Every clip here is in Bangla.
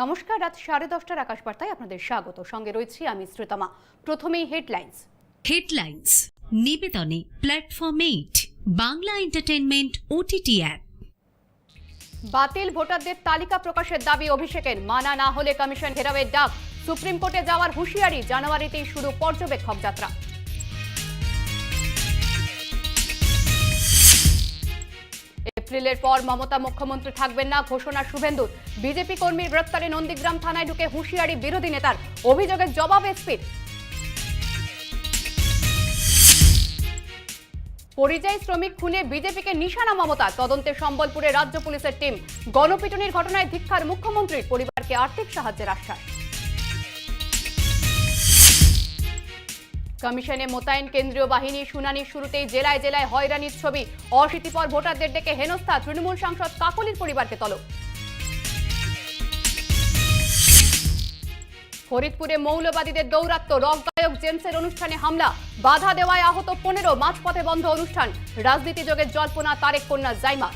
নমস্কার রাত সাড়ে দশটার আকাশবার্তায় আপনাদের স্বাগত। সঙ্গে রয়েছি আমি শ্রীতমা। প্রথমেই headlines. Headlines নিবেদনে platform eight Bangla entertainment OTT app বাতিল ভোটারদের তালিকা প্রকাশের দাবি অভিষেকের। মানা না হলে কমিশন ঘেরাওয়ের ডাক। সুপ্রিম কোর্টে যাওয়ার হুঁশিয়ারি জানুয়ারিতেই শুরু পর্যবেক্ষক যাত্রা। এপ্রিলের পর মমতা মুখ্যমন্ত্রী থাকবেন না, ঘোষণা শুভেন্দুর। বিজেপি কর্মীর গ্রেপ্তারে নন্দীগ্রাম থানায় ঢুকে হুঁশিয়ারি বিরোধী নেতার। অভিযোগের জবাব এসপির পরিযায়ী শ্রমিক খুনে বিজেপিকে নিশানা মমতা। তদন্তে সম্বলপুরে রাজ্য পুলিশের টিম। গণপিটুনির ঘটনায় ধিক্ষার মুখ্যমন্ত্রীর পরিবারকে আর্থিক সাহায্যের আশ্বাস। কমিশনে মোতায়েন কেন্দ্রীয় বাহিনী শুনানির শুরুতেই জেলায় জেলায় হয়রানির ছবি। অশীতিপর ভোটারদের ডেকে হেনস্থা। তৃণমূল সাংসদ কাকলির পরিবারকে তলব। ফরিদপুরে মৌলবাদীদের দৌরাত্ম রক গায়ক জেমসের অনুষ্ঠানে হামলা। বাধা দেওয়ায় আহত পনেরো মাঝপথে বন্ধ অনুষ্ঠান। রাজনীতি যোগের জল্পনা তারেক কন্যা Zaima.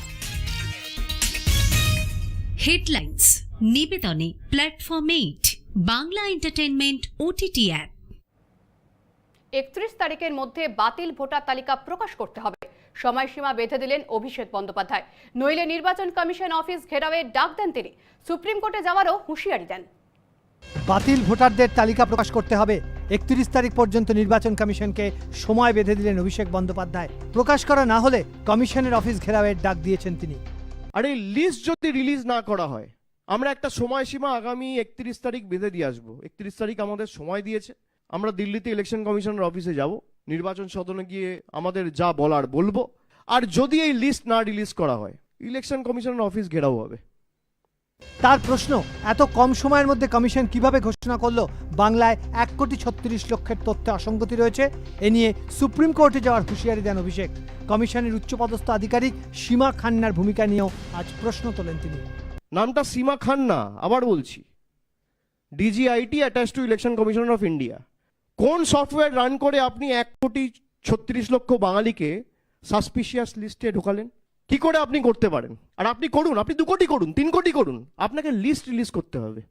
Headlines নিবেদনে platform eight Bangla entertainment OTT app একত্রিশ তারিখের মধ্যে বাতিল ভোটার তালিকা প্রকাশ করতে হবে। সময়সীমা বেঁধে দিলেন অভিষেক বন্দ্যোপাধ্যায়। নইলে নির্বাচন কমিশন অফিস ঘেরাওয়ের ডাক দেন তিনি। সুপ্রিম কোর্টে যাওয়ারও হুঁশিয়ারি দেন। বাতিল ভোটারদের তালিকা প্রকাশ করতে হবে। একত্রিশ তারিখ পর্যন্ত নির্বাচন কমিশনকে সময় বেঁধে দিলেন অভিষেক বন্দ্যোপাধ্যায়। প্রকাশ করা না হলে কমিশনের অফিস ঘেরাওয়ের ডাক দিয়েছেন তিনি। আর এই লিস্ট যদি রিলিজ না করা হয় আমরা একটা সময়সীমা আগামী একত্রিশ তারিখ বেঁধে দিয়ে আসব। একত্রিশ তারিখ আমাদের সময় দিয়েছে। আমরা দিল্লিতে ইলেকশন কমিশনের অফিসে যাব নির্বাচন সদনে গিয়ে আমাদের যা বলার বলব। আর যদি এই লিস্ট না রিলিজ করা হয় ইলেকশন কমিশনের অফিস ঘেরাও হবে। তার প্রশ্ন এত কম সময়ের মধ্যে কমিশন কীভাবে ঘোষণা করল? বাংলায় এক কোটি ছত্রিশ লক্ষের তথ্যে অসঙ্গতি রয়েছে। এ নিয়ে সুপ্রিম কোর্টে যাওয়ার হুঁশিয়ারি দেন অভিষেক। কমিশনের উচ্চপদস্থ আধিকারিক সীমা খান্নার ভূমিকা নিয়েও আজ প্রশ্ন তোলেন তিনি। নামটা সীমা খান্না আবার বলছি। DGIT attach to election commissioner of India কোন সফটওয়্যার রান করে আপনি এক কোটি ছত্রিশ লক্ষ বাঙালিকে সাসপিশিয়াস লিস্টে ঢোকালেন? কি করে আপনি করতে পারেন? আর আপনি করুন, আপনি দু কোটি করুন, তিন কোটি করুন, আপনাকে লিস্ট রিলিজ করতে হবে।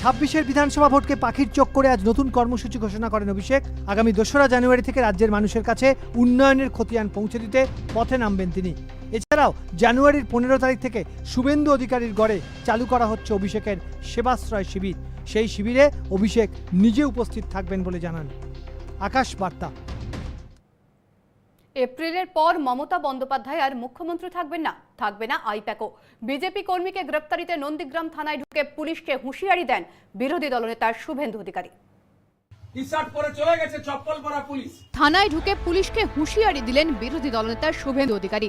ছাব্বিশের বিধানসভা ভোটকে পাখির চোখ করে আজ নতুন কর্মসূচি ঘোষণা করেন অভিষেক। আগামী দোসরা জানুয়ারি থেকে রাজ্যের মানুষের কাছে উন্নয়নের খতিয়ান পৌঁছে দিতে পথে নামবেন তিনি। এছাড়াও জানুয়ারির পনেরো তারিখ থেকে শুভেন্দু অধিকারীর গড়ে চালু করা হচ্ছে অভিষেকের সেবাশ্রয় শিবির। সেই শিবিরে অভিষেক নিজে উপস্থিত থাকবেন বলে জানান। আকাশ বার্তা। এপ্রিলের পর মমতা বন্দ্যোপাধ্যায় আর মুখ্যমন্ত্রী থাকবেন না থাকবে না আইপ্যাকও বিজেপি কর্মীকে গ্রেপ্তারিতে নন্দীগ্রাম থানায় ঢুকে পুলিশকে হুঁশিয়ারি দেন বিরোধী দলনেতা শুভেন্দু অধিকারী। টি শার্ট পরে চলে গেছে চপ্পল পরা পুলিশ। থানায় ঢুকে পুলিশকে হুঁশিয়ারি দিলেন বিরোধী দলনেতা শুভেন্দু অধিকারী।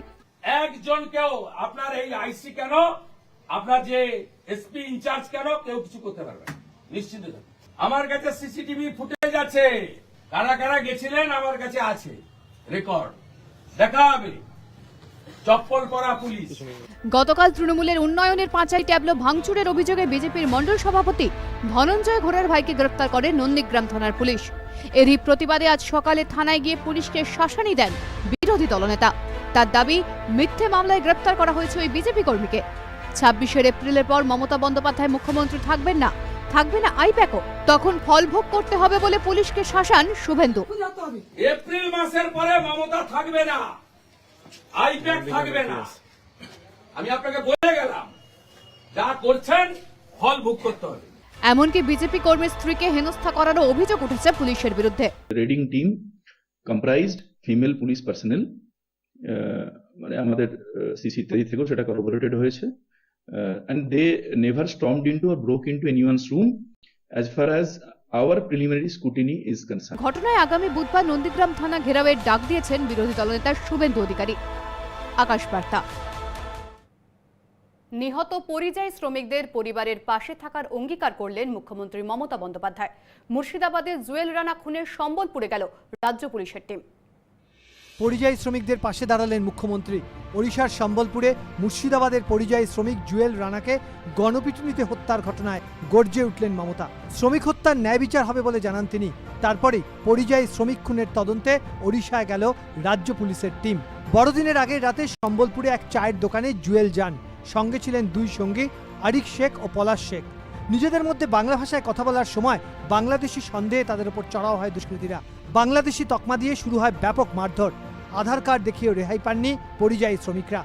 একজনকেও আপনার এই আইসি কেন? আপনার যে এসপি ইনচার্জ কেন? কেউ কিছু করতে পারবে না। নিশ্চিন্ত থাকুন। আমার কাছে সিসিটিভি ফুটেজ আছে। কারা কারা গেছিলেন আমার কাছে আছে। রেকর্ড। দেখা হবে। গতকাল তৃণমূলের উন্নয়নের পাঁচাই ট্যাবলো ভাঙচুরের অভিযোগে বিজেপির মণ্ডল সভাপতি ধনঞ্জয় ঘোড়ার ভাইকে গ্রেপ্তার করে নন্দীগ্রাম থানার পুলিশ। এরই প্রতিবাদে আজ সকালে থানায় গিয়ে পুলিশকে শাসানি দেন বিরোধী দলনেতা। তার দাবি, মিথ্যে মামলায় গ্রেপ্তার করা হয়েছে ওই বিজেপি কর্মীকে। ছাব্বিশের এপ্রিলের পর মমতা বন্দ্যোপাধ্যায় মুখ্যমন্ত্রী থাকবেন না। থাকবে না আইপ্যাকও। তখন ফল ভোগ করতে হবে বলে পুলিশকে শাসান শুভেন্দু। এপ্রিল মাসের পরে মমতা থাকবে না। আইপ্যাক থাকবে না। আমি আপনাকে বলে গেলাম যা করছেন ফল ভোগ করতে হবে। এমনকি বিজেপি কর্মীর স্ত্রীকে হেনস্থা করারও অভিযোগ উঠেছে পুলিশের বিরুদ্ধে। Raiding team comprised female police personnel মানে আমাদের সিসি ইত্যাদি থেকেও সেটা করবোরেটেড হয়েছে। And they never stormed into or broke into anyone's room as far as our preliminary scrutiny is concern ঘটনায় আগামী বুধবার নন্দীগ্রাম থানা ঘেরাওয়ের ডাক দিয়েছেন বিরোধী দলনেতা শুভেন্দু অধিকারী। আকাশ বার্তা। নিহত পরিযায়ী শ্রমিকদের পরিবারের পাশে থাকার অঙ্গীকার করলেন মুখ্যমন্ত্রী মমতা বন্দ্যোপাধ্যায়। মুর্শিদাবাদে জুয়েল রানা খুনের সম্বলপুরে গেল রাজ্য পুলিশের টিম। পরিযায়ী শ্রমিকদের পাশে দাঁড়ালেন মুখ্যমন্ত্রী। ওড়িশার সম্বলপুরে মুর্শিদাবাদের পরিযায়ী শ্রমিক জুয়েল রানাকে গণপিটুনিতে হত্যার ঘটনায় গর্জে উঠলেন মমতা। শ্রমিক হত্যার ন্যায় বিচার হবে বলে জানান তিনি। তারপরেই পরিযায়ী শ্রমিক খুনের তদন্তে ওড়িশায় গেল রাজ্য পুলিশের টিম। বড়দিনের আগের রাতে সম্বলপুরে এক চায়ের দোকানে জুয়েল যান। সঙ্গে ছিলেন দুই সঙ্গী, আরিক শেখ ও পলাশ শেখ। নিজেদের মধ্যে বাংলা ভাষায় কথা বলার সময় বাংলাদেশি সন্দেহে তাদের উপর চড়াও হয় দুষ্কৃতীরা। বাংলাদেশি তকমা দিয়ে শুরু হয় ব্যাপক মারধর। আধার কার্ড দেখিয়েও রেহাই পাননি পরিযায়ী শ্রমিকরা।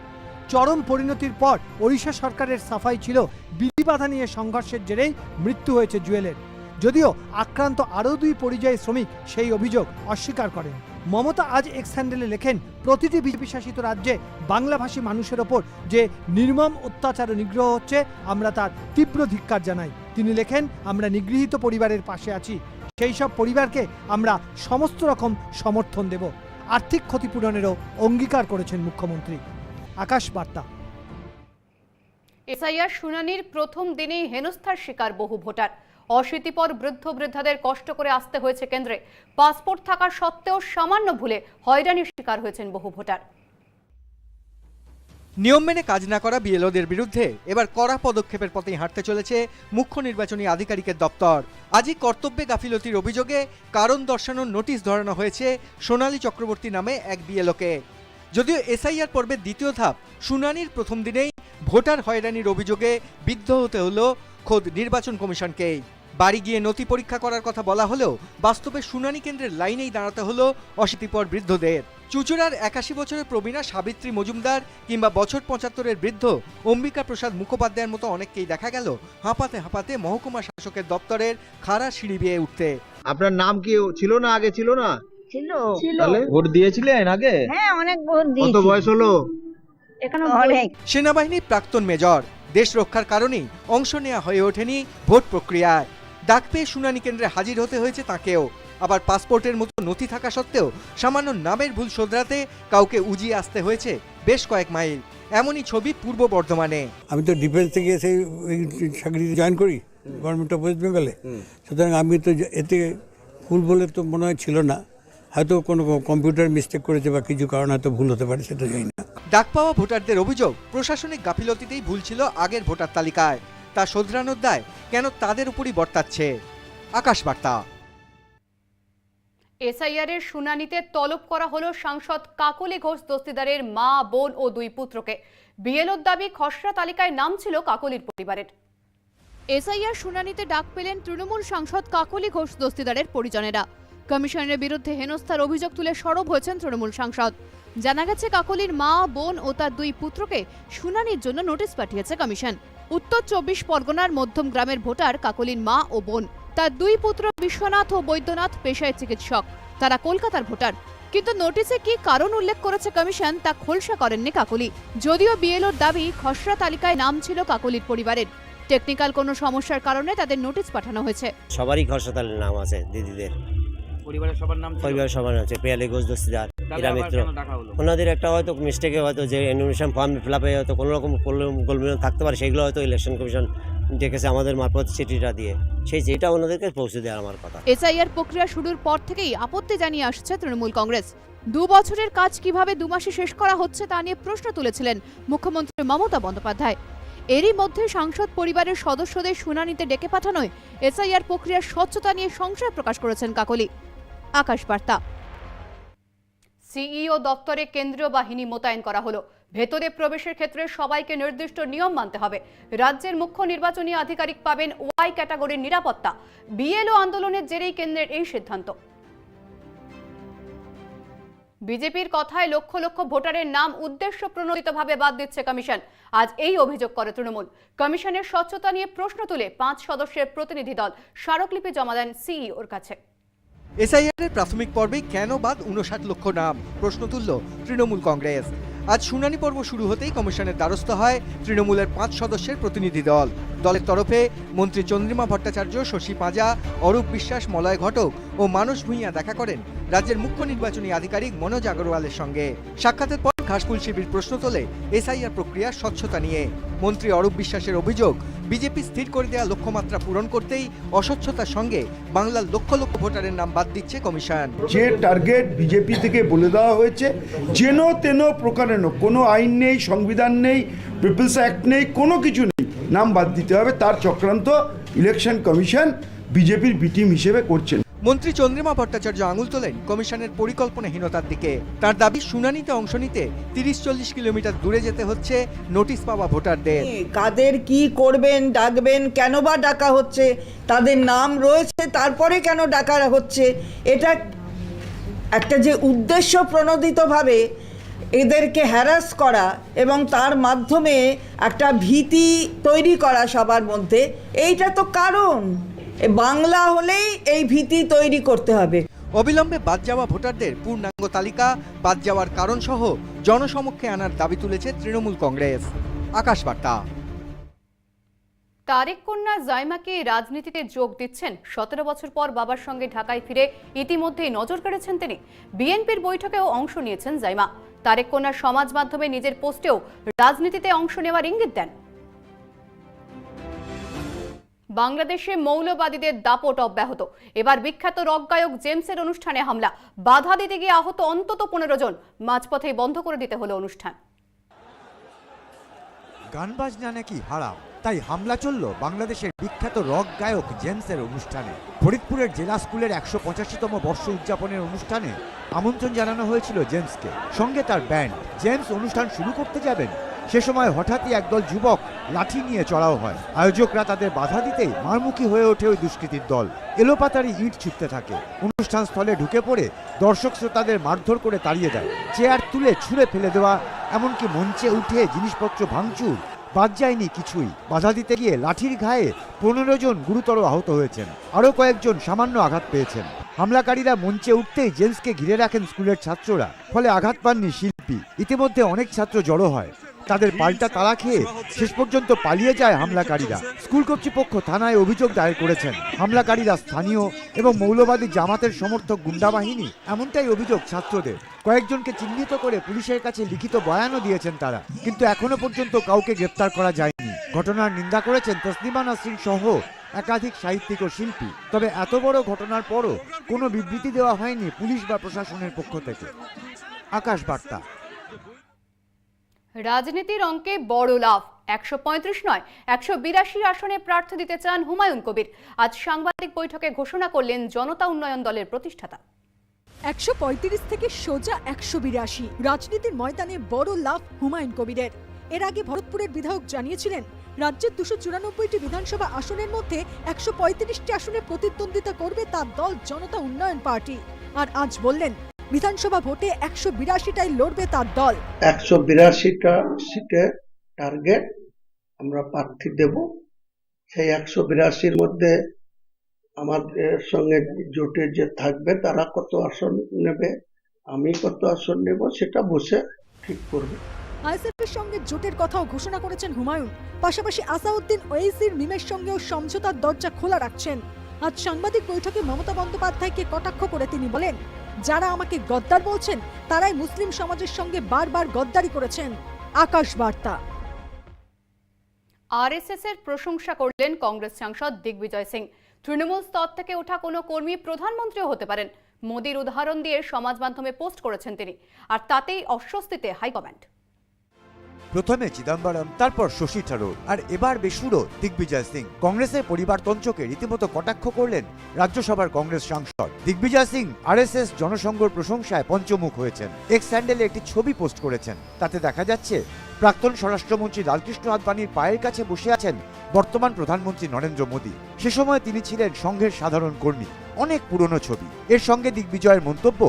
চরম পরিণতির পর ওড়িশা সরকারের সাফাই ছিল বিধিবাধা নিয়ে সংঘর্ষের জেরেই মৃত্যু হয়েছে জুয়েলের। যদিও আক্রান্ত আরও দুই পরিযায়ী শ্রমিক সেই অভিযোগ অস্বীকার করেন। মমতা আজ এক্স হ্যান্ডেলে লেখেন, প্রতিটি বিজেপি শাসিত রাজ্যে বাংলাভাষী মানুষের ওপর যে নির্মম অত্যাচার ও নিগ্রহ হচ্ছে, আমরা তার তীব্র ধিক্কার জানাই। তিনি লেখেন, আমরা নিগৃহীত পরিবারের পাশে আছি। সেই সব পরিবারকে আমরা সমস্ত রকম সমর্থন দেব। আর্থিক ক্ষতিপূরণেরও অঙ্গীকার করেছেন মুখ্যমন্ত্রী। আকাশ বার্তা। এসআইআর শুনানির প্রথম দিনেই হেনস্থার শিকার বহু ভোটার। অশীতিপর বৃদ্ধ বৃদ্ধাদের কষ্ট করে আসতে হয়েছে কেন্দ্রে। পাসপোর্ট থাকা সত্ত্বেও সামান্য ভুলে হয়রানির শিকার হয়েছেন বহু ভোটার। নিয়ম মেনে কাজ না করা বিএলওদের বিরুদ্ধে এবার কড়া পদক্ষেপের পথেই হাঁটতে চলেছে মুখ্য নির্বাচনী আধিকারিকের দপ্তর। আজই কর্তব্যে গাফিলতির অভিযোগে কারণ দর্শানোর নোটিশ ধরানো হয়েছে সোনালী চক্রবর্তী নামে এক বিএলওকে। যদিও এসআইআর পর্বের দ্বিতীয় ধাপ শুনানির প্রথম দিনেই ভোটার হয়রানির অভিযোগে বিদ্ধ হতে হলো খোদ নির্বাচন কমিশনকেই। বাড়ি গিয়ে নথি পরীক্ষা করার কথা বলা হলেও বাস্তবে শুনানি কেন্দ্রের লাইনেই দাঁড়াতে হলো অশীতিপর বৃদ্ধদের। চুচুড়ার একাশি বছরের প্রবীণা সাবিত্রী মজুমদার কিংবা বছর পঁচাত্তরের বৃদ্ধ অম্বিকা প্রসাদ মুখোপাধ্যায়ের মতো অনেককেই দেখা গেল হাঁপাতে হাঁপাতে মহকুমা শাসকের দপ্তরের খাড়া সিঁড়ি বেয়ে উঠতে। আপনার নাম কি ছিল না আগে ছিল না? ছিল। তাহলে ভোট দিয়েছিলেন আগে? হ্যাঁ অনেক ভোট কত বয়স হলো? সেনাবাহিনীর প্রাক্তন মেজর দেশ রক্ষার কারণেই অংশ নেওয়া হয়ে ওঠেনি ভোট প্রক্রিয়ায়। ডাক পেয়ে শুনানি কেন্দ্রে হাজির হতে হয়েছে তাকেও। আবার পাসপোর্টের মতো নথি থাকা সত্ত্বেও সামান্য নামের ভুল শোধরাতে কাউকে উজিয়ে আসতে হয়েছে বেশ কয়েক মাইল। এমনই ছবি পূর্ব বর্ধমানে। আমি তো ডিফেন্স থেকে এসে এই চাকরিতে জয়েন করি গভর্নমেন্ট অফ ওয়েস্ট বেঙ্গলে সুতরাং আমি তো এতে ভুল বলে তো মনে হয় ছিল না। হয়তো কোনো কম্পিউটার মিস্টেক করেছে বা কিছু কারণ হয়তো ভুল হতে পারে সেটা জানি না। ডাক পাওয়া ভোটারদের অভিযোগ প্রশাসনিক গাফিলতিতেই ভুল ছিল আগের ভোটার তালিকায়। তা শোধরানোর দায় কেন তাদের উপরই বর্তাচ্ছে? আকাশ বার্তা এসআইআর এর শুনানিতে তলব করা হলো সাংসদ কাকলি ঘোষ দস্তিদারের মা, বোন ও দুই পুত্রকে। বিএলওর দাবি খসড়া তালিকায় নাম ছিল কাকলির পরিবারের। এসআইআর শুনানিতে ডাক পেলেন তৃণমূল সাংসদ কাকলি ঘোষ দস্তিদারের পরিজনেরা। কমিশনের বিরুদ্ধে হেনস্থার অভিযোগ তুলে সরব হয়েছেন তৃণমূল সাংসদ। জানা গেছে, কাকলির মা, বোন ও তার দুই পুত্রকে শুনানির জন্য নোটিশ পাঠিয়েছে কমিশন। উত্তর চব্বিশ পরগনার মধ্যম গ্রামের ভোটার কাকলির মা ও বোন। তার দুই পুত্র বিশ্বনাথ ও বৈদ্যনাথ পেশায় চিকিৎসক। তারা কলকাতার ভোটার। কিন্তু নোটিশে কি কারণ উল্লেখ করেছে কমিশন তা খোলসা করেননি কাকলি। যদিও বিএলওর দাবি খসড়া তালিকায় নাম ছিল কাকলির পরিবারের। টেকনিক্যাল কোনো সমস্যার কারণে তাদের নোটিশ পাঠানো হয়েছে। সবারই হাসপাতালের নাম আছে দিদিদের। পরিবারের সবার নাম ছিল? সবার আছে পেয়ালি ঘোষ দস্তিদার তাহলে ইরা মিত্র? ওনাদের একটা হয়তো মিস্টেকে হয়তো যে ফর্ম ফিল আপে হয়তো কোনো রকম গোলমিল থাকতে পারে সেগুলো হয়তো ইলেকশন কমিশন ডেকেছে আমাদের মারফত চিঠিটা দিয়ে। সেই যেটা ওনাদেরকে পৌঁছে দেওয়ার আমার কথা। এসআইআর প্রক্রিয়া শুরুর পর থেকেই আপত্তি জানিয়ে আসছে তৃণমূল কংগ্রেস। দু বছরের কাজ কীভাবে দু মাসে শেষ করা হচ্ছে তা নিয়ে প্রশ্ন তুলেছিলেন মুখ্যমন্ত্রী মমতা বন্দ্যোপাধ্যায়। এরই মধ্যে সাংসদ পরিবারের সদস্যদের শুনানিতে ডেকে পাঠানোয় এসআইআর প্রক্রিয়ার স্বচ্ছতা নিয়ে সংশয় প্রকাশ করেছেন কাকলি। আকাশ বার্তা সিইও দপ্তরে কেন্দ্রীয় বাহিনী মোতায়েন করা হলো। ভেতরে প্রবেশের ক্ষেত্রে সবাইকে নির্দিষ্ট নিয়ম মানতে হবে। রাজ্যের মুখ্য নির্বাচনী আধিকারিক পাবেন ওয়াই ক্যাটাগরির নিরাপত্তা। বিএলও আন্দোলনের জেরেই কেন্দ্রের এই সিদ্ধান্ত। বিজেপির কথায় লক্ষ লক্ষ ভোটারের নাম উদ্দেশ্য প্রণোদিতভাবে বাদ দিচ্ছে কমিশন। আজ এই অভিযোগ করে তৃণমূল। কমিশনের স্বচ্ছতা নিয়ে প্রশ্ন তুলে পাঁচ সদস্যের প্রতিনিধি দল। স্মারকলিপি জমা দেন সিইওর কাছে। এসআইআর এর প্রাথমিক পর্বে কেন বাদ উনষাট লক্ষ নাম? প্রশ্ন তুলল তৃণমূল কংগ্রেস। আজ শুনানি পর্ব শুরু হতেই কমিশনের দ্বারস্থ হয় তৃণমূলের পাঁচ সদস্যের প্রতিনিধি দল। দলের তরফে মন্ত্রী চন্দ্রিমা ভট্টাচার্য, শশী পাঁজা, অরূপ বিশ্বাস, মলয় ঘটক ও মানস ভূঁইয়া দেখা করেন রাজ্যের মুখ্য নির্বাচনী আধিকারিক মনোজ আগরওয়ালের সঙ্গে। সাক্ষাতের পর ঘাসফুল শিবির প্রশ্ন তোলে এসআইআর প্রক্রিয়ার স্বচ্ছতা নিয়ে। মন্ত্রী অরূপ বিশ্বাসের অভিযোগ, বিজেপি স্থির করে দেওয়া লক্ষ্যমাত্রা পূরণ করতেই অস্বচ্ছতার সঙ্গে বাংলার লক্ষ লক্ষ ভোটারের নাম বাদ দিচ্ছে কমিশন। যে টার্গেট বিজেপি থেকে বলে দেওয়া হয়েছে, যেন তেন প্রকারেণ কোনো আইন নেই, সংবিধান নেই, পিপলস অ্যাক্ট নেই, কোনো কিছু নেই, নাম বাদ দিতে হবে। তার চক্রান্ত ইলেকশন কমিশন বিজেপির বিটিম হিসেবে করছেন মন্ত্রী চন্দ্রিমা ভট্টাচার্য আঙুল তোলেন কমিশনের পরিকল্পনাহীনতার দিকে। তার দাবি, শুনানিতে অংশ নিতে তিরিশ চল্লিশ কিলোমিটার দূরে যেতে হচ্ছে নোটিশ পাওয়া ভোটারদের। কাদের কি করবেন, ডাকবেন, কেন বা ডাকা হচ্ছে, তাদের নাম রয়েছে, তারপরে কেন ডাকা হচ্ছে, এটা একটা যে উদ্দেশ্য প্রণোদিতভাবে এদেরকে হ্যারাস করা এবং তার মাধ্যমে একটা ভীতি তৈরি করা সবার মধ্যে, এইটা তো কারণ। বাংলা হলেই এই ভীতি তৈরি করতে হবে। অবিলম্বে বাদ যাওয়া ভোটারদের পূর্ণাঙ্গ তালিকা বাদ যাওয়ার কারণ সহ জনসমক্ষে আনার দাবি তুলেছে তৃণমূল কংগ্রেস। আকাশ বার্তা তারেক কন্যা জাইমাকে রাজনীতিতে যোগ দিচ্ছেন। সতেরো বছর পর বাবার সঙ্গে ঢাকায় ফিরে ইতিমধ্যেই নজর কেড়েছেন তিনি। বিএনপির বৈঠকেও অংশ নিয়েছেন জাইমা। তারেক কন্যা সমাজ মাধ্যমে নিজের পোস্টেও রাজনীতিতে অংশ নেওয়ার ইঙ্গিত দেন। বাংলাদেশে মৌলবাদীদের দাপট অব্যাহত। এবার বিখ্যাত রক গায়ক জেমসের অনুষ্ঠানে হামলা। বাধা দিতে গিয়ে আহত অন্তত পনেরো জন। মাঝপথেই বন্ধ করে দিতে হলো অনুষ্ঠান। গান বাজনা নাকি হারাম? তাই হামলা চলল বাংলাদেশের বিখ্যাত রক গায়ক জেমসের অনুষ্ঠানে। ফরিদপুরের জেলা স্কুলের একশো পঁচাশিতম বর্ষ উদযাপনের অনুষ্ঠানে আমন্ত্রণ জানানো হয়েছিল জেমসকে। সঙ্গে তার ব্যান্ড। জেমস অনুষ্ঠান শুরু করতে যাবেন সে সময় হঠাৎই একদল যুবক লাঠি নিয়ে চড়াও হয়। আয়োজকরা তাদের বাধা দিতেই মারমুখী হয়ে ওঠে ওই দুষ্কৃতীর দল। এলোপাতারি ইট ছুটতে থাকে। অনুষ্ঠান স্থলে ঢুকে পড়ে দর্শক শ্রোতাদের মারধর করে তাড়িয়ে দেয়। চেয়ার তুলে ছুঁড়ে ফেলে দেওয়া, এমনকি মঞ্চে উঠে জিনিসপত্র ভাঙচুর, বাদ যায়নি কিছুই। বাধা দিতে গিয়ে লাঠির ঘায়ে পনেরো জন গুরুতর আহত হয়েছেন। আরও কয়েকজন সামান্য আঘাত পেয়েছেন। হামলাকারীরা মঞ্চে উঠতেই জেন্টসকে ঘিরে রাখেন স্কুলের ছাত্ররা, ফলে আঘাত পাননি শিল্পী। ইতিমধ্যে অনেক ছাত্র জড়ো হয়। তাদের পাল্টা তালা খেয়ে শেষ পর্যন্ত পালিয়ে যায় হামলাকারীরা। স্কুল কর্তৃপক্ষ থানায় অভিযোগ দায়ের করেছেন। হামলাকারীরা স্থানীয় এবং মৌলবাদী জামাতের সমর্থক গুন্ডা বাহিনী, এমনটাই অভিযোগ ছাত্রদের। কয়েকজনকে চিহ্নিত করে পুলিশের কাছে লিখিত বয়ানও দিয়েছেন তারা, কিন্তু এখনও পর্যন্ত কাউকে গ্রেপ্তার করা যায়নি। ঘটনার নিন্দা করেছেন তসলিমা নাসরিন সহ একাধিক সাহিত্যিক ও শিল্পী। তবে এত বড় ঘটনার পরও কোনো বিবৃতি দেওয়া হয়নি পুলিশ বা প্রশাসনের পক্ষ থেকে। আকাশ বার্তা। রাজনীতির অঙ্কে বড় লাভ। একশো পঁয়ত্রিশ নয়, একশো বিরাশি আসনে প্রার্থী দিতে চান হুমায়ুন কবির। আজ সাংবাদিক বৈঠকে ঘোষণা করলেন জনতা উন্নয়ন দলের প্রতিষ্ঠাতা। একশো পঁয়ত্রিশ থেকে সোজা একশো বিরাশি রাজনীতির ময়দানে বড় লাভ হুমায়ুন কবিরের। এর আগে ভরতপুরের বিধায়ক জানিয়েছিলেন রাজ্যের দুশো চুরানব্বইটি বিধানসভা আসনের মধ্যে একশো পঁয়ত্রিশটি আসনে প্রতিদ্বন্দ্বিতা করবে তার দল জনতা উন্নয়ন পার্টি। আর আজ বললেন বিধানসভা ভোটে একশো বিরাশিটাই লড়বে তার দল। একশো বিরাশিটা সিটে টার্গেট আমরা প্রার্থী দেব। সেই একশো বিরাশির মধ্যে আমাদের সঙ্গে জোটে যে থাকবে তারা কত আসন নেবে আমি কত আসন নেব সেটা বসে ঠিক করবে। আইএসএফের সঙ্গে জোটের কথাও ঘোষণা করেছেন হুমায়ুন। পাশাপাশি আসাউদ্দিন ওয়েসির মিমের সঙ্গেও সমঝোতার দরজা খোলা রাখছেন। আজ সাংবাদিক বৈঠকে মমতা বন্দ্যোপাধ্যায়কে কটাক্ষ করে তিনি বলেন যারা আমাকে গদ্দার বলছেন, তারাই মুসলিম সমাজের সঙ্গে বারবার গদ্দারি করেছেন। আকাশ বার্তা। আরএসএস এর প্রশংসা করলেন কংগ্রেস সাংসদ দিগ্বিজয় সিং। তৃণমূল স্তর থেকে ওঠা কোনো কর্মী প্রধানমন্ত্রীও হতে পারেন। মোদির উদাহরণ দিয়ে সমাজ মাধ্যমে পোস্ট করেছেন তিনি। আর তাতেই অস্বস্তিতে হাইকমান্ড। প্রথমে চিদম্বরম, তারপর শশী থারুর, আর এবার বেসুরো, দিগ্বিজয় সিং। কংগ্রেসের পরিবারতন্ত্রকে রীতিমতো কটাক্ষ করলেন রাজ্যসভার কংগ্রেস সাংসদ। দিগ্বিজয় সিং আরএসএস জনসংঘর প্রশংসায় পঞ্চমুখ হয়েছেন। এক্স স্যান্ডেলে একটি ছবি পোস্ট করেছেন। তাতে দেখা যাচ্ছে, প্রাক্তন স্বরাষ্ট্রমন্ত্রী লালকৃষ্ণ আদবানির পায়ের কাছে বসে আছেন বর্তমান প্রধানমন্ত্রী নরেন্দ্র মোদী। সে সময় তিনি ছিলেন সংঘের সাধারণ কর্মী। অনেক পুরনো ছবি। এর সঙ্গে দিগ্বিজয়ের মন্তব্য,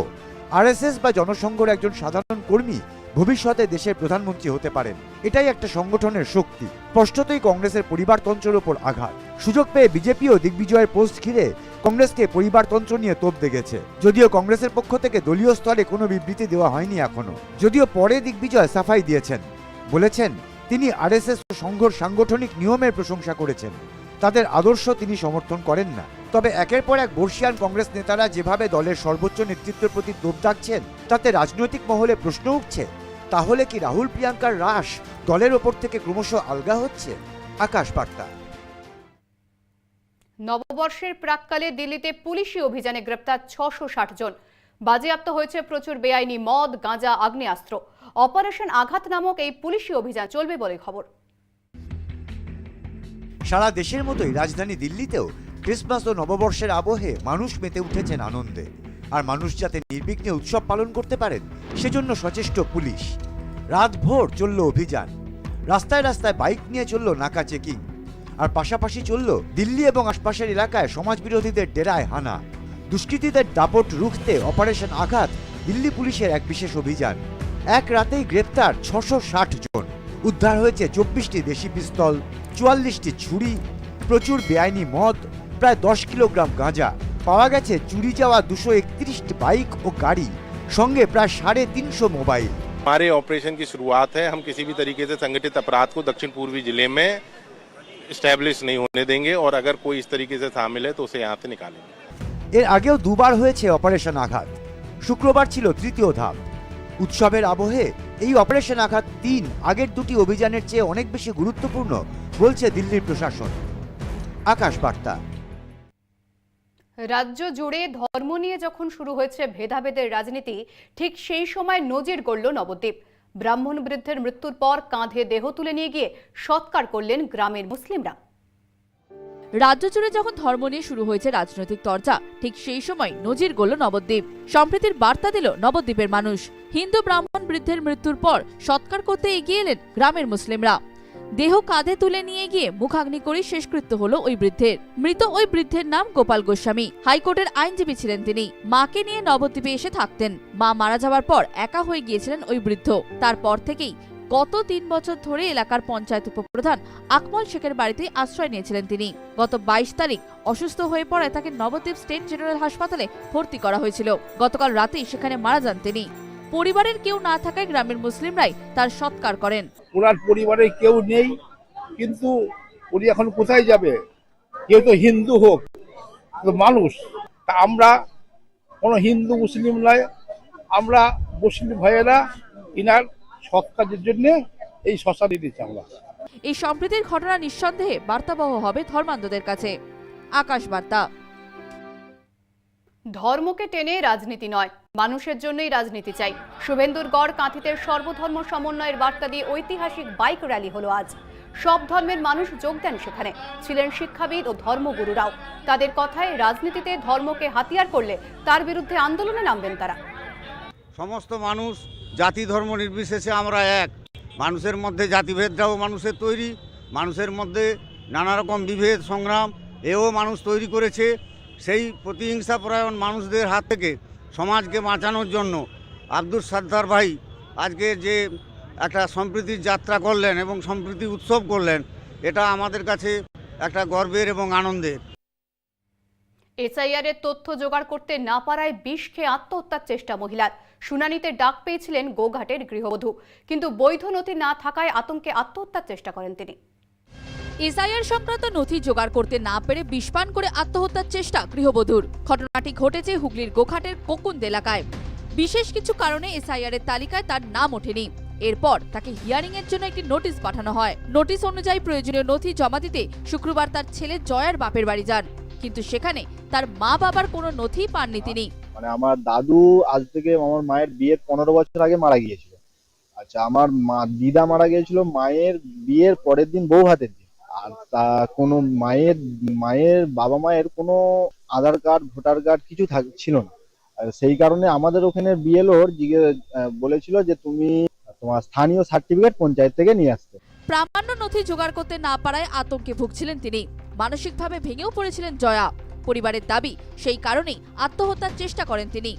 আরএসএস বা জনসংঘর একজন সাধারণ কর্মী ভবিষ্যতে দেশের প্রধানমন্ত্রী হতে পারেন। এটাই একটা সংগঠনের শক্তি। স্পষ্টতই কংগ্রেসের পরিবারতন্ত্রের ওপর আঘাত। সুযোগ পেয়ে বিজেপিও দিগ্বিজয়ের পোস্ট ঘিরে কংগ্রেসকে পরিবারতন্ত্র নিয়ে তোপ দেখেছে যদিও কংগ্রেসের পক্ষ থেকে দলীয় স্তরে কোনো বিবৃতি দেওয়া হয়নি এখনও। যদিও পরে দিগ্বিজয় সাফাই দিয়েছেন। বলেছেন, তিনি আরএসএস সংঘর সাংগঠনিক নিয়মের প্রশংসা করেছেন। তাদের আদর্শ তিনি সমর্থন করেন না। তবে একের পর এক বর্ষিয়ান কংগ্রেস নেতারা যেভাবে দলের সর্বোচ্চ নেতৃত্বের প্রতি তোপ দাগছেন, তাতে রাজনৈতিক মহলে প্রশ্ন উঠছে তাহলে কি রাহুল প্রিয়াঙ্কার রাস দলের ওপর থেকে ক্রমশ আলগা হচ্ছে? আকাশ বার্তা। নববর্ষের প্রাককালে দিল্লিতে পুলিশি অভিযানে গ্রেপ্তার ছশো ষাট জন। বাজেয়াপ্ত হয়েছে প্রচুর বেআইনি মদ গাঁজা আগ্নেয়াস্ত্র। অপারেশন আঘাত নামক এই পুলিশি অভিযান চলবে বলে খবর। সারা দেশের মতোই রাজধানী দিল্লিতেও ক্রিসমাস ও নববর্ষের আবহে মানুষ মেতে উঠেছেন আনন্দে। আর মানুষ যাতে নির্বিঘ্নে উৎসব পালন করতে পারেন, সেজন্য সচেষ্ট পুলিশ। রাতভর চলল অভিযান। রাস্তায় রাস্তায় বাইক নিয়ে চলল নাকা চেকিং। আর পাশাপাশি চলল দিল্লি এবং আশপাশের এলাকায় সমাজবিরোধীদের ডেরায় হানা। দুষ্কৃতীদের দাপট রুখতে অপারেশন আঘাত দিল্লি পুলিশের এক বিশেষ অভিযান। এক রাতেই গ্রেপ্তার ছশো ষাট জন। উদ্ধার হয়েছে চব্বিশটি দেশি পিস্তল, চুয়াল্লিশটি ছুরি, প্রচুর বেআইনি মদ, প্রায় দশ কিলোগ্রাম গাঁজা। পাওয়া গেছে চুরি যাওয়া দুশো একত্রিশটি বাইক ও গাড়ি সঙ্গে প্রায় সাড়ে তিনশো মোবাইল हमारे ऑपरेशन की शुरुआत है हम किसी भी तरीके से संगठित अपराध को दक्षिण पूर्वी जिले में स्टैब्लिश नहीं होने देंगे और अगर कोई इस तरीके से शामिल है तो उसे यहाँ से निकालेंगे এর আগেও দুবার হয়েছে অপারেশন আঘাত শুক্রবার ছিল তৃতীয় ধাপ উৎসবের আবহে এই অপারেশন আঘাত তিন আগের দুটি অভিযানের চেয়ে অনেক বেশি গুরুত্বপূর্ণ বলছে দিল্লির প্রশাসন আকাশ বার্তা রাজ্য জুড়ে ধর্ম নিয়ে যখন শুরু হয়েছে ভেদাভেদের রাজনীতি, ঠিক সেই সময় নজির গড়ল নবদ্বীপ। ব্রাহ্মণ বৃদ্ধের মৃত্যুর পর কাঁধে দেহ তুলে নিয়ে গিয়ে সৎকার করলেন গ্রামের মুসলিমরা। রাজ্য জুড়ে যখন ধর্ম নিয়ে শুরু হয়েছে রাজনৈতিক চর্চা, ঠিক সেই সময় নজির গড়ল নবদ্বীপ। সম্প্রীতির বার্তা দিল নবদ্বীপের মানুষ। হিন্দু ব্রাহ্মণ বৃদ্ধের মৃত্যুর পর সৎকার করতে এগিয়ে এলেন গ্রামের মুসলিমরা। দেহ কাঁধে তুলে নিয়ে গিয়ে মুখাগ্নি করে শেষকৃত্য হলো ওই বৃদ্ধের। মৃত ওই বৃদ্ধের নাম গোপাল গোস্বামী। হাইকোর্টের আইনজীবী ছিলেন তিনি। মাকে নিয়ে নবদ্বীপে এসে থাকতেন। মা মারা যাওয়ার পর একা হয়ে গিয়েছিলেন ওই বৃদ্ধ। তারপর থেকেই গত তিন বছর ধরে এলাকার পঞ্চায়েত উপপ্রধান আকমল শেখের বাড়িতে আশ্রয় নিয়েছিলেন তিনি। গত বাইশ তারিখ অসুস্থ হয়ে পড়ায় তাকে নবদ্বীপ স্টেট জেনারেল হাসপাতালে ভর্তি করা হয়েছিল। গতকাল রাতেই সেখানে মারা যান তিনি। পরিবারের কেউ না থাকায় গ্রামের মুসলিমরাই তার সৎকার করেন। ওনার পরিবারে কেউ নেই কিন্তু উনি এখন কোথায় যাবে? কেউ তো হিন্দু হোক মানুষ। তা আমরা কোনো হিন্দু মুসলিম নয় আমরা মুসলিম ভাইয়েরা ইনার সৎকারের জন্য এই শ্মশানে দিচ্ছি আমরা। এই সম্প্রীতির ঘটনা নিঃসন্দেহে বার্তাবহ হবে ধর্মান্ধদের কাছে। আকাশ বার্তা। ধর্মকে টেনে রাজনীতি নয়। মানুষের জন্যই রাজনীতি চাই। শুভেন্দুর গড় কাঁথিতে সর্বধর্ম সমন্বয়ের বার্তা দিয়ে ঐতিহাসিক বাইক র্যালি হলো আজ। সব ধর্মের মানুষ যোগ দেন সেখানে। ছিলেন শিক্ষাবিদ ও ধর্মগুরুরাও। তাদের কথায় রাজনীতিতে ধর্মকে হাতিয়ার করলে তার বিরুদ্ধে আন্দোলনে নামবেন তারা। সমস্ত মানুষ, জাতি ধর্ম নির্বিশেষে আমরা এক। মানুষের মধ্যে জাতিভেদটাও মানুষের তৈরি। মানুষের মধ্যে নানা রকম বিভেদ, সংগ্রাম, এও মানুষ তৈরি করেছে। সেই প্রতিহিংসাপরায়ণ মানুষদের হাত থেকে সমাজকে বাঁচানোর জন্য আব্দুল সাদ্দার ভাই আজকে যে একটা সম্প্রীতির যাত্রা করলেন এবং সম্প্রীতি উৎসব করলেন, এটা আমাদের কাছে একটা গর্বের এবং আনন্দের। এসআইআর এর তথ্য জোগাড় করতে না পারায় বিষ খেয়ে আত্মহত্যার চেষ্টা মহিলার। শুনানিতে ডাক পেয়েছিলেন গোঘাটের গৃহবধূ। কিন্তু বৈধ নথি না থাকায় আতঙ্কে আত্মহত্যার চেষ্টা করেন তিনি। এসআইআর সংক্রান্ত নথি জোগাড় করতে না পেরে বিষপান করে আত্মহত্যার চেষ্টা গৃহবধূর। ঘটনাটি ঘটেছে হুগলির গোঘাটের কোকুন্দ এলাকায়। বিশেষ কিছু কারণে এসআইআর এর তালিকায় তার নাম ওঠেনি। এরপর তাকে হিয়ারিং এর জন্য একটি নোটিশ পাঠানো হয়। নোটিশ অনুযায়ী প্রয়োজনীয় নথি জমা দিতে শুক্রবার তার ছেলে জয়ার বাপের বাড়ি যান। কিন্তু সেখানে তার মা বাবার কোনো নথি পাননি তিনি। মানে আমার দাদু আজ থেকে আমার মায়ের বিয়ের পনেরো বছর আগে মারা গিয়েছিল। আচ্ছা আমার মা, দিদা মারা গিয়েছিল মায়ের বিয়ের পরের দিন বউ ভাতের দিন আর তা কোনো মায়ের মায়ের বাবা মায়ের কোনো আধার কার্ড ভোটার কার্ড কিছু থাক ছিল না। আর সেই কারণে আমাদের ওখানে বিএলওর আহ, বলেছিল যে তুমি তোমার স্থানীয় সার্টিফিকেট পঞ্চায়েত থেকে নিয়ে আসতে। প্রামাণ্য নথি জোগাড় করতে না পারায় আতঙ্কে ভুগছিলেন তিনি। মানসিকভাবে ভেঙেও পড়েছিলেন জয়া। পরিবারের দাবি সেই কারণেই আত্মহত্যার চেষ্টা করেন তিনি।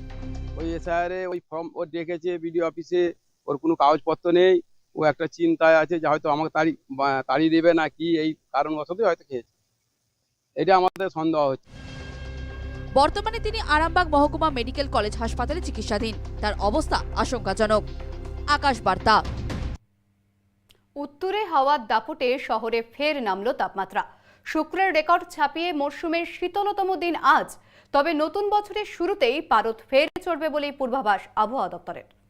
ওই এসআইআরে ওই ফর্ম ও ডেকেছে বিডিও অফিসে ওর কোনো কাগজপত্র নেই। ও একটা চিন্তায় আছে যে হয়তো আমাকে তাড়ি তাড়িয়ে দেবে না কি এই কারণবশতই হয়তো খেয়েছে। এটা আমাদের সন্দেহ হচ্ছে। বর্তমানে তিনি আরামবাগ মহকুমা মেডিকেল কলেজ হাসপাতালে চিকিৎসাধীন। তার অবস্থা আশঙ্কাজনক। আকাশ বার্তা। উত্তরে হাওয়ার দাপটে শহরে ফের নামলো তাপমাত্রা। শুক্রের রেকর্ড ছাপিয়ে মরশুমের শীতলতম দিন আজ। তবে নতুন বছরের শুরুতেই পারদ ফের চড়বে বলেই পূর্বাভাস আবহাওয়া দপ্তরের।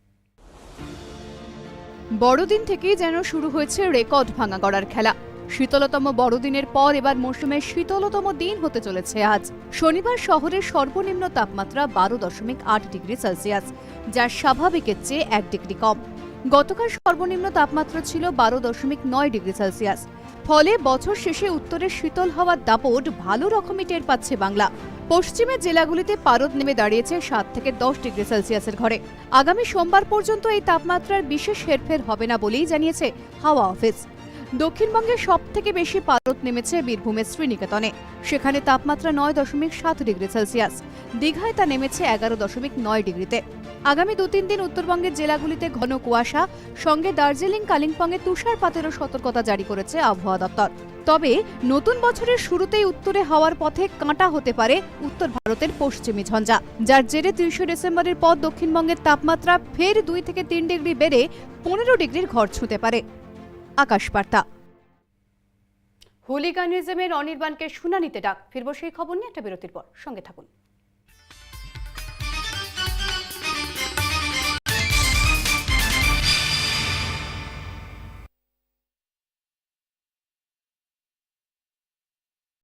বড়দিন থেকেই যেন শুরু হয়েছে রেকর্ড ভাঙা গড়ার খেলা। শীতলতম বড়দিনের পর এবার মৌসুমের শীতলতম দিন হতে চলেছে আজ। শনিবার শহরের সর্বনিম্ন তাপমাত্রা বারো দশমিক আট ডিগ্রি সেলসিয়াস, যা স্বাভাবিকের চেয়ে এক ডিগ্রি কম। গতকাল সর্বনিম্ন তাপমাত্রা ছিল বারো দশমিক নয় ডিগ্রি সেলসিয়াস। ফলে বছর শেষে উত্তরের শীতল হওয়ার দাপট ভালো রকমই টের পাচ্ছে বাংলা। পশ্চিমের জেলাগুলিতে পারদ নেমে দাঁড়িয়েছে সাত থেকে দশ ডিগ্রি সেলসিয়াসের ঘরে। আগামী সোমবার পর্যন্ত এই তাপমাত্রার বিশেষ হেরফের হবে না বলেই জানিয়েছে হাওয়া অফিস। দক্ষিণবঙ্গে সব থেকে বেশি পারদ নেমেছে বীরভূমের শ্রীনিকেতনে। সেখানে তাপমাত্রা নয় দশমিক সাত ডিগ্রি সেলসিয়াস। দীঘায় তা নেমেছে এগারো দশমিক নয় ডিগ্রিতে। আগামী দু তিন দিন উত্তরবঙ্গের জেলাগুলিতে ঘন কুয়াশা, সঙ্গে দার্জিলিং, কালিম্পংয়ে তুষারপাতেরও সতর্কতা জারি করেছে আবহাওয়া দপ্তর। তবে নতুন বছরের শুরুতেই উত্তরে হাওয়ার পথে কাঁটা হতে পারে উত্তর ভারতের পশ্চিমী ঝঞ্ঝা। যার জেরে ত্রিশে ডিসেম্বরের পর দক্ষিণবঙ্গের তাপমাত্রা ফের দুই থেকে তিন ডিগ্রি বেড়ে পনেরো ডিগ্রির ঘর ছুঁতে পারে। আকাশবার্তা। হোলিগানিজমের অনির্বাণকে শুনানিতে ডাক। ফিরব সেই খবর নিয়ে একটা বিরতির পর। সঙ্গে থাকুন।